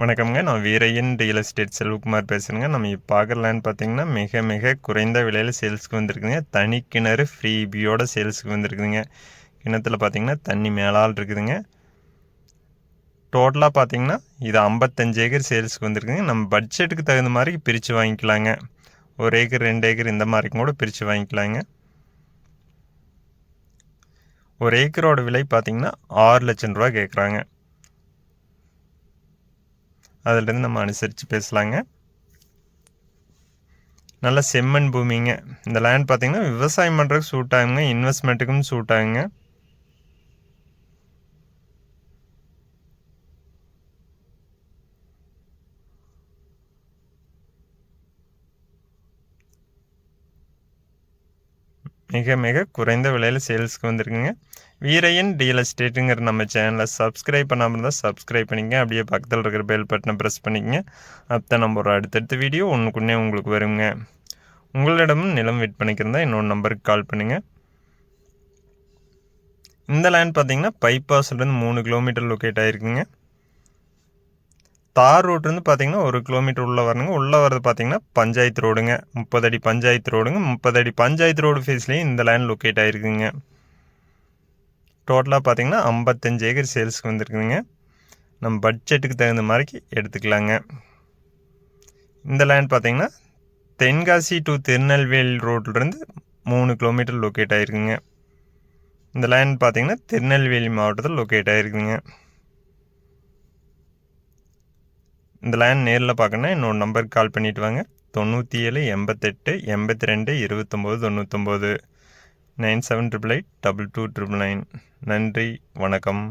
வணக்கம்ங்க. நான் Veeraiyan real estate Selvakumar பேசுகிறேங்க நம்ம இப்போ பார்த்தீங்கன்னா மிக மிக குறைந்த விலையில் சேல்ஸுக்கு வந்திருக்குதுங்க. தனி கிணறு ஃப்ரீ பியோட சேல்ஸுக்கு வந்திருக்குதுங்க. கிணத்துல பார்த்தீங்கன்னா தண்ணி மேலால் இருக்குதுங்க. டோட்டலாக பார்த்தீங்கன்னா இது ஐம்பத்தஞ்சு ஏக்கர் சேல்ஸுக்கு வந்திருக்குங்க நம்ம பட்ஜெட்டுக்கு தகுந்த மாதிரி பிரித்து வாங்கிக்கலாங்க. ஒரு ஏக்கர் ரெண்டு ஏக்கர் இந்த மாதிரி கூட பிரித்து வாங்கிக்கலாங்க. ஒரு ஏக்கரோட விலை பார்த்தீங்கன்னா ஆறு லட்சம் ரூபா கேட்குறாங்க அதுலேருந்து நம்ம அனுசரித்து பேசலாங்க. நல்ல செம்மண் பூமிங்க. இந்த லேண்ட் பார்த்திங்கன்னா விவசாயம் பண்ணுறதுக்கு சூட் ஆகுங்க இன்வெஸ்ட்மெண்ட்டுக்கும் சூட் ஆகுங்க. மிக மிக குறைந்த விலையில் சேல்ஸ்க்கு வந்திருக்குங்க. வீரையன் டீல் எஸ்டேட்டுங்கிற நம்ம சேனலை சப்ஸ்கிரைப் பண்ணாமல் இருந்தால் சப்ஸ்கிரைப் பண்ணிக்கங்க அப்படியே பக்கத்தில் இருக்கிற பெல் பட்டனை ப்ரெஸ் பண்ணிக்கங்க. அப்போ நம்ம ஒரு அடுத்தடுத்த வீடியோ ஒன்றுக்குன்னே உங்களுக்கு வருங்க. உங்களிடமும் நிலம் விற்பனைக்கு இன்னொரு நம்பருக்கு கால் பண்ணுங்கள் இந்த லேண்ட் பார்த்தீங்கன்னா பைபாஸ்லேருந்து மூணு கிலோமீட்டர் லொக்கேட் ஆகிருக்குங்க தார் ரோட்லேருந்து பார்த்தீங்கன்னா ஒரு கிலோமீட்டர் உள்ளே வரணுங்க. உள்ளே வரது பார்த்தீங்கன்னா பஞ்சாயத்து ரோடுங்க முப்பது அடி பஞ்சாயத்து ரோடுங்க முப்பது அடி பஞ்சாயத்து ரோடு ஃபேஸ்லேயும் இந்த லேண்ட் லொக்கேட் ஆகிருக்குங்க டோட்டலாக பார்த்தீங்கன்னா ஐம்பத்தஞ்சு ஏக்கர் சேல்ஸுக்கு வந்துருக்குதுங்க. நம்ம பட்ஜெட்டுக்கு தகுந்த மாதிரிக்கு எடுத்துக்கலாங்க. இந்த லேண்ட் பார்த்தீங்கன்னா தென்காசி டு திருநெல்வேலி ரோட்லேருந்து மூணு கிலோமீட்டர் லொக்கேட் ஆகிருக்குங்க இந்த லேண்ட் பார்த்தீங்கன்னா திருநெல்வேலி மாவட்டத்தில் லொக்கேட் ஆகிருக்குங்க இந்த லேண்ட் நேரில் பார்க்கணுன்னா என்னோட நம்பருக்கு கால் பண்ணிவிட்டு வாங்க. தொண்ணூற்றி ஏழு எண்பத்தெட்டு எண்பத்தி ரெண்டு இருபத்தொம்போது தொண்ணூற்றொம்போது nine seven triple eight double two triple nine நன்றி வணக்கம்.